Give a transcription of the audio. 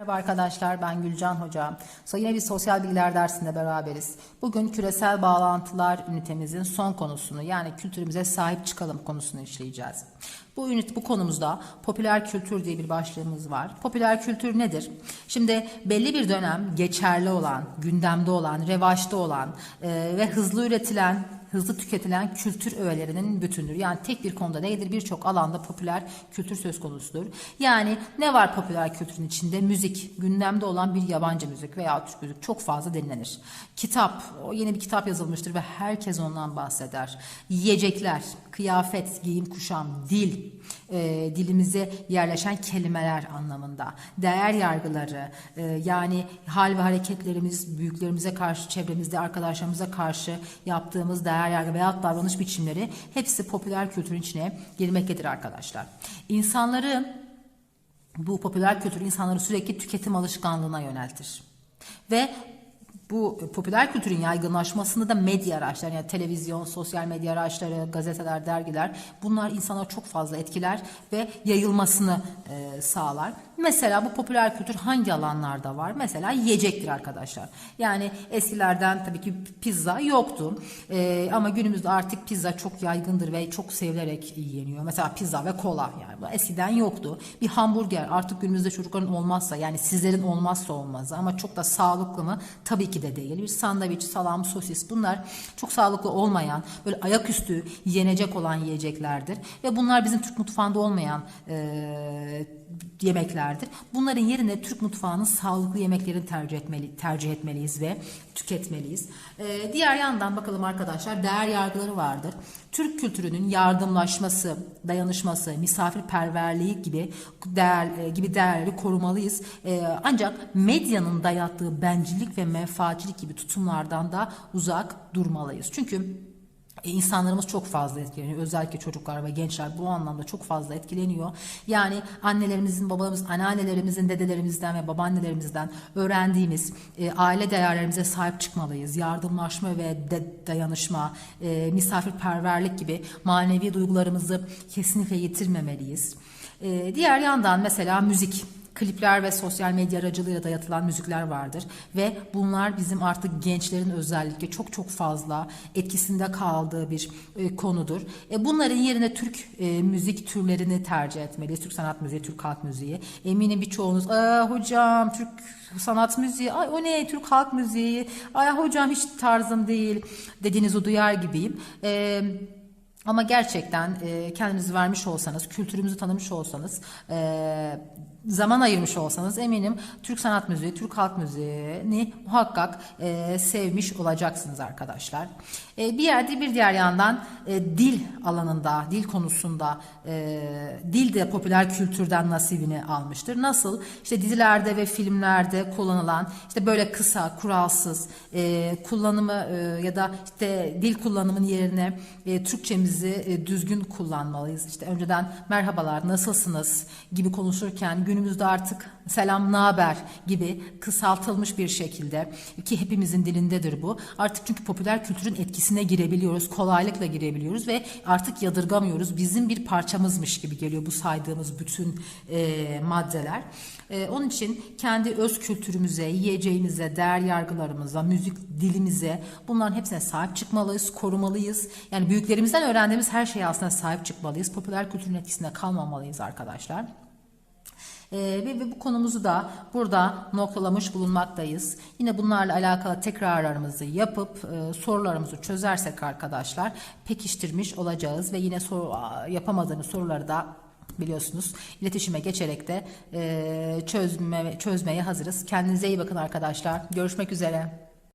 Merhaba arkadaşlar ben Gülcan Hoca. So, yine bir sosyal bilgiler dersinde beraberiz. Bugün küresel bağlantılar ünitemizin son konusunu yani kültürümüze sahip çıkalım konusunu işleyeceğiz. Bu ünit bu konumuzda popüler kültür diye bir başlığımız var. Popüler kültür nedir? Şimdi belli bir dönem geçerli olan, gündemde olan, revaçta olan e, ve hızlı üretilen hızlı tüketilen kültür öğelerinin bütündür. Yani tek bir konuda değildir birçok alanda popüler kültür söz konusudur. Yani ne var popüler kültürün içinde? Müzik, gündemde olan bir yabancı müzik veya Türk müzik çok fazla dinlenir. Kitap, o yeni bir kitap yazılmıştır ve herkes ondan bahseder. Yiyecekler, kıyafet, giyim, kuşam, dil, e, dilimize yerleşen kelimeler anlamında. Değer yargıları, e, yani hal ve hareketlerimiz, büyüklerimize karşı, çevremizde arkadaşlarımıza karşı yaptığımız değer yargı veya davranış biçimleri hepsi popüler kültürün içine girmektedir arkadaşlar. İnsanları bu popüler kültür insanları sürekli tüketim alışkanlığına yöneltir. Ve bu popüler kültürün yaygınlaşmasında da medya araçları yani televizyon, sosyal medya araçları, gazeteler, dergiler bunlar insanları çok fazla etkiler ve yayılmasını e, sağlar. Mesela bu popüler kültür hangi alanlarda var? Mesela yiyecektir arkadaşlar. Yani eskilerden tabii ki pizza yoktu. E, ama günümüzde artık pizza çok yaygındır ve çok sevilerek yeniyor. Mesela pizza ve kola yani bu eskiden yoktu. Bir hamburger artık günümüzde çocukların olmazsa yani sizlerin olmazsa olmazı ama çok da sağlıklı mı? Tabii ki de değil. Bir sandviç, salam, sosis bunlar çok sağlıklı olmayan böyle ayaküstü yenecek olan yiyeceklerdir. Ve bunlar bizim Türk mutfağında olmayan e, yemeklerdir. Bunların yerine Türk mutfağının sağlıklı yemeklerini tercih etmeli, tercih etmeliyiz ve tüketmeliyiz. Ee, diğer yandan bakalım arkadaşlar değer yargıları vardır. Türk kültürünün yardımlaşması, dayanışması, misafirperverliği gibi değer e, gibi değerleri korumalıyız. Ee, ancak medyanın dayattığı bencillik ve menfaatçilik gibi tutumlardan da uzak durmalıyız. Çünkü insanlarımız çok fazla etkileniyor. Özellikle çocuklar ve gençler bu anlamda çok fazla etkileniyor. Yani annelerimizin, babalarımızın, anneannelerimizin, dedelerimizden ve babaannelerimizden öğrendiğimiz e, aile değerlerimize sahip çıkmalıyız. Yardımlaşma ve de, dayanışma, e, misafirperverlik gibi manevi duygularımızı kesinlikle yitirmemeliyiz. E, diğer yandan mesela müzik klipler ve sosyal medya aracılığıyla dayatılan müzikler vardır ve bunlar bizim artık gençlerin özellikle çok çok fazla etkisinde kaldığı bir e, konudur. E, bunların yerine Türk e, müzik türlerini tercih etmeliyiz. Türk sanat müziği, Türk halk müziği. Eminim birçoğunuz Aa, hocam Türk sanat müziği, ay o ne Türk halk müziği, ay hocam hiç tarzım değil dediğinizi duyar gibiyim. Eee ama gerçekten e, kendinizi vermiş olsanız, kültürümüzü tanımış olsanız, e, zaman ayırmış olsanız eminim Türk sanat müziği, Türk halk müziğini muhakkak e, sevmiş olacaksınız arkadaşlar. E, bir yerde bir diğer yandan e, dil alanında, dil konusunda e, dil de popüler kültürden nasibini almıştır. Nasıl? İşte dizilerde ve filmlerde kullanılan işte böyle kısa, kuralsız e, kullanımı e, ya da işte dil kullanımının yerine e, Türkçemizi e, düzgün kullanmalıyız. İşte önceden merhabalar, nasılsınız gibi konuşurken günümüzde artık selam, naber gibi kısaltılmış bir şekilde ki hepimizin dilindedir bu. Artık çünkü popüler kültürün etkisine girebiliyoruz, kolaylıkla girebiliyoruz ve artık yadırgamıyoruz. Bizim bir parçamızmış gibi geliyor bu saydığımız bütün e, maddeler. E, onun için kendi öz kültürümüze, yiyeceğimize, değer yargılarımıza, müzik dilimize bunların hepsine sahip çıkmalıyız, korumalıyız. Yani büyüklerimizden öğrendiğimiz her şeye aslında sahip çıkmalıyız. Popüler kültürün etkisinde kalmamalıyız arkadaşlar. Ee, ve, ve bu konumuzu da burada noktalamış bulunmaktayız. Yine bunlarla alakalı tekrarlarımızı yapıp e, sorularımızı çözersek arkadaşlar pekiştirmiş olacağız ve yine soru, yapamadığınız soruları da biliyorsunuz iletişime geçerek de e, çözme, çözmeye hazırız. Kendinize iyi bakın arkadaşlar. Görüşmek üzere.